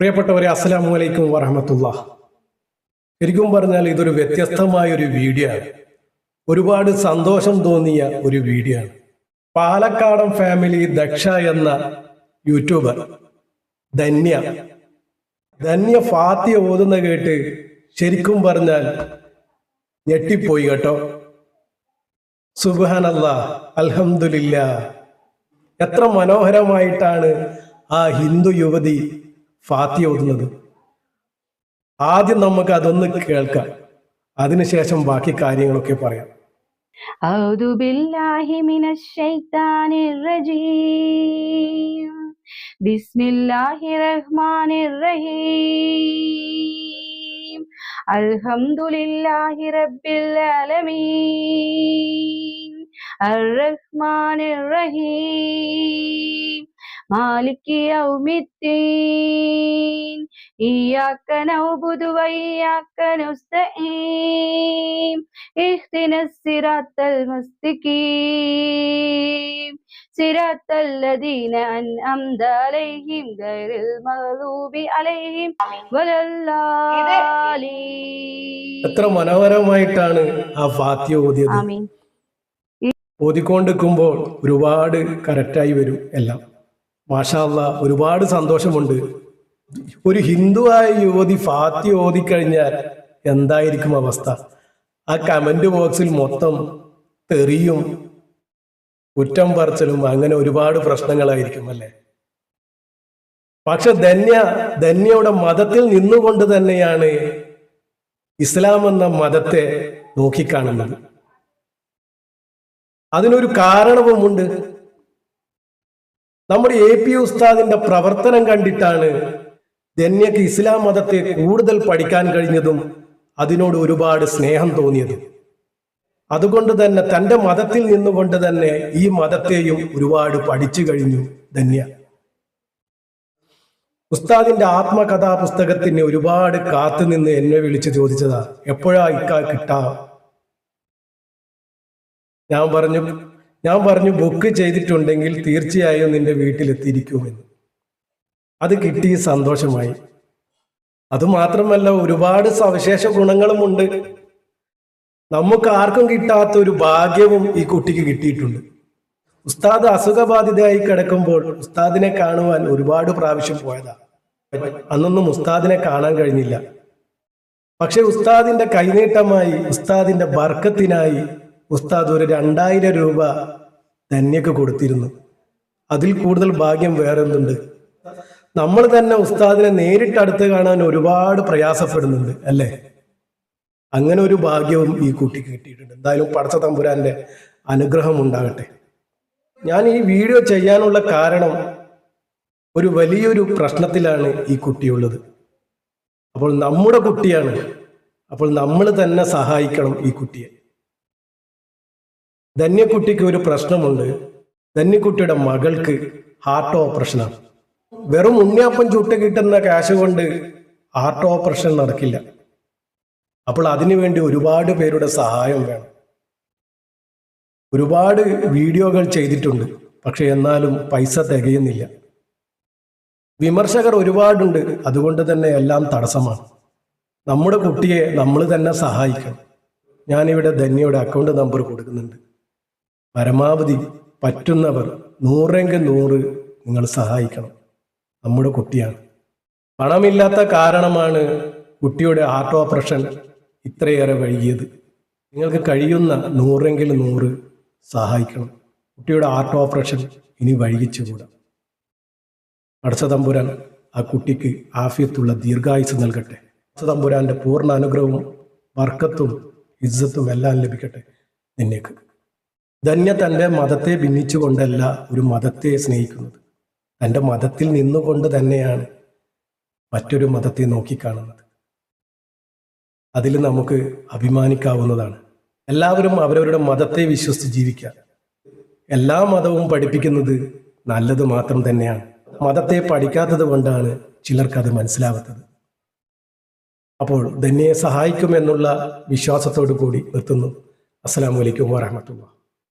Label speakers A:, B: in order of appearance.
A: പ്രിയപ്പെട്ടവരെ അസ്സലാമു അലൈക്കും വറഹമത്തുള്ള ശരിക്കും പറഞ്ഞാൽ ഇതൊരു വ്യത്യസ്തമായ ഒരു വീഡിയോ ആണ്. ഒരുപാട് സന്തോഷം തോന്നിയ ഒരു വീഡിയോ ആണ്. പാലക്കാടൻ ഫാമിലി ദക്ഷ എന്ന യൂട്യൂബർ ധന്യ. ധന്യ ഫാത്തിയ ഓതുന്ന കേട്ട് ശരിക്കും പറഞ്ഞാൽ ഞെട്ടിപ്പോയി കേട്ടോ. സുബാനല്ല അലഹമില്ല എത്ര മനോഹരമായിട്ടാണ് ആ ഹിന്ദു യുവതി ഫാത്തി ഓതുന്നത് ആദ്യം നമുക്ക് അതൊന്ന് കേൾക്കാം അതിനുശേഷം ബാക്കി കാര്യങ്ങളൊക്കെ പറയാം
B: أعوذ بالله من الشيطان الرجيم بسم الله الرحمن الرحيم الحمد لله رب العالمين الرحمن الرحيم മാലിക് നസ്തഈൻ ഇഹ്ദിനസ് മുസ്തഖീം അൻഅംത അലൈഹിം അലൈഹിം
A: എത്ര മനോഹരമായിട്ടാണ് ആ ഫാത്തിഹ ഓതിയത്. ഓതിക്കൊണ്ടിരിക്കുമ്പോൾ ഒരുപാട് കറക്റ്റായി വരും എല്ലാം. മാഷാല്ല ഒരുപാട് സന്തോഷമുണ്ട്. ഒരു ഹിന്ദുവായ യുവതി ഫാത്തി ഓതിക്കഴിഞ്ഞാൽ എന്തായിരിക്കും അവസ്ഥ? ആ കമന്റ് ബോക്സിൽ മൊത്തം തെറിയും കുറ്റം പറച്ചലും അങ്ങനെ ഒരുപാട് പ്രശ്നങ്ങളായിരിക്കും അല്ലേ? പക്ഷെ ധന്യ ധന്യയുടെ മതത്തിൽ നിന്നുകൊണ്ട് തന്നെയാണ് ഇസ്ലാം എന്ന മതത്തെ നോക്കിക്കാണുന്നത്. അതിനൊരു കാരണവുമുണ്ട്. നമ്മുടെ എ പി ഉസ്താദിന്റെ പ്രവർത്തനം കണ്ടിട്ടാണ് ധന്യക്ക് ഇസ്ലാം മതത്തെ കൂടുതൽ പഠിക്കാൻ കഴിഞ്ഞതും അതിനോട് ഒരുപാട് സ്നേഹം തോന്നിയതും. അതുകൊണ്ട് തന്നെ തന്റെ മതത്തിൽ നിന്നുകൊണ്ട് തന്നെ ഈ മതത്തെയും ഒരുപാട് പഠിച്ചു കഴിഞ്ഞു ധന്യ. ഉസ്താദിന്റെ ആത്മകഥാ പുസ്തകത്തിന് ഒരുപാട് കാത്തുനിന്ന് എന്നെ വിളിച്ച് ചോദിച്ചതാ എപ്പോഴാ ഇക്ക കിട്ടാ? ഞാൻ പറഞ്ഞു ഞാൻ പറഞ്ഞു ബുക്ക് ചെയ്തിട്ടുണ്ടെങ്കിൽ തീർച്ചയായും നിന്റെ വീട്ടിലെത്തിയിരിക്കുമെന്ന്. അത് കിട്ടി സന്തോഷമായി. അതുമാത്രമല്ല ഒരുപാട് സവിശേഷ ഗുണങ്ങളും ഉണ്ട് നമുക്ക് ആർക്കും കിട്ടാത്ത ഒരു ഭാഗ്യവും ഈ കുട്ടിക്ക് കിട്ടിയിട്ടുണ്ട്. ഉസ്താദ് അസുഖബാധിതയായി കിടക്കുമ്പോൾ ഉസ്താദിനെ കാണുവാൻ ഒരുപാട് പ്രാവശ്യം പോയതാ. അന്നൊന്നും ഉസ്താദിനെ കാണാൻ കഴിഞ്ഞില്ല. പക്ഷെ ഉസ്താദിന്റെ കൈനീട്ടമായി ഉസ്താദിന്റെ ബർക്കത്തിനായി ഉസ്താദ് ഒരു രണ്ടായിരം രൂപ ധന്യക്ക് കൊടുത്തിരുന്നു. അതിൽ കൂടുതൽ ഭാഗ്യം വേറെ എന്തുണ്ട് നമ്മൾ തന്നെ ഉസ്താദിനെ നേരിട്ട് അടുത്ത് കാണാൻ ഒരുപാട് പ്രയാസപ്പെടുന്നുണ്ട് അല്ലേ? അങ്ങനെ ഒരു ഭാഗ്യവും ഈ കുട്ടിക്ക് കിട്ടിയിട്ടുണ്ട്. എന്തായാലും പടച്ച തമ്പുരാന്റെ അനുഗ്രഹം ഉണ്ടാകട്ടെ. ഞാൻ ഈ വീഡിയോ ചെയ്യാനുള്ള കാരണം ഒരു വലിയൊരു പ്രശ്നത്തിലാണ് ഈ കുട്ടിയുള്ളത്. അപ്പോൾ നമ്മുടെ കുട്ടിയാണ്. അപ്പോൾ നമ്മൾ തന്നെ സഹായിക്കണം ഈ കുട്ടിയെ. ധന്യക്കുട്ടിക്ക് ഒരു പ്രശ്നമുണ്ട്. ധന്യക്കുട്ടിയുടെ മകൾക്ക് ഹാർട്ട് ഓപ്പറേഷനാണ് വെറും ഉണ്ണിയപ്പം ചുട്ട് കിട്ടുന്ന കാശ് കൊണ്ട് ഹാർട്ട് ഓപ്പറേഷൻ നടക്കില്ല. അപ്പോൾ അതിനുവേണ്ടി ഒരുപാട് പേരുടെ സഹായം വേണം. ഒരുപാട് വീഡിയോകൾ ചെയ്തിട്ടുണ്ട്. പക്ഷെ എന്നാലും പൈസ തികയുന്നില്ല. വിമർശകർ ഒരുപാടുണ്ട്. അതുകൊണ്ട് തന്നെ എല്ലാം തടസ്സമാണ്. നമ്മുടെ കുട്ടിയെ നമ്മൾ തന്നെ സഹായിക്കണം. ഞാനിവിടെ ധന്യയുടെ അക്കൗണ്ട് നമ്പർ കൊടുക്കുന്നുണ്ട്. പരമാവധി പറ്റുന്നവർ നൂറെങ്കിൽ നൂറ് നിങ്ങൾ സഹായിക്കണം. നമ്മുടെ കുട്ടിയാണ്. പണമില്ലാത്ത കാരണമാണ് കുട്ടിയുടെ ഹാർട്ട് ഓപ്പറേഷൻ ഇത്രയേറെ വൈകിയത്. നിങ്ങൾക്ക് കഴിയുന്ന നൂറെങ്കിൽ നൂറ് സഹായിക്കണം. കുട്ടിയുടെ ഹാർട്ട് ഓപ്പറേഷൻ ഇനി വൈകിച്ചുകൂടാ. അടച്ചതമ്പുരാൻ ആ കുട്ടിക്ക് ആഫിയത്തുള്ള ദീർഘായുസ് നൽകട്ടെ. അടച്ചതമ്പുരാന്റെ പൂർണ അനുഗ്രഹവും വർക്കത്തും ഇജ്ജത്തും എല്ലാം ലഭിക്കട്ടെ നിന്നേക്ക്. ധന്യ തന്റെ മതത്തെ ഭിന്നിച്ചുകൊണ്ടല്ല ഒരു മതത്തെ സ്നേഹിക്കുന്നത്. തന്റെ മതത്തിൽ നിന്നുകൊണ്ട് തന്നെയാണ് മറ്റൊരു മതത്തെ നോക്കിക്കാണുന്നത്. അതിൽ നമുക്ക് അഭിമാനിക്കാവുന്നതാണ്. എല്ലാവരും അവരവരുടെ മതത്തെ വിശ്വസിച്ച് ജീവിക്കുക. എല്ലാ മതവും പഠിപ്പിക്കുന്നത് നല്ലത് മാത്രം തന്നെയാണ്. മതത്തെ പഠിക്കാത്തത് കൊണ്ടാണ് ചിലർക്കത് മനസ്സിലാവാത്തത്. അപ്പോൾ ധന്യയെ സഹായിക്കുമെന്നുള്ള വിശ്വാസത്തോടു കൂടി നിർത്തുന്നു. അസ്സാം അലൈക്കും വാഹമത്തുള്ള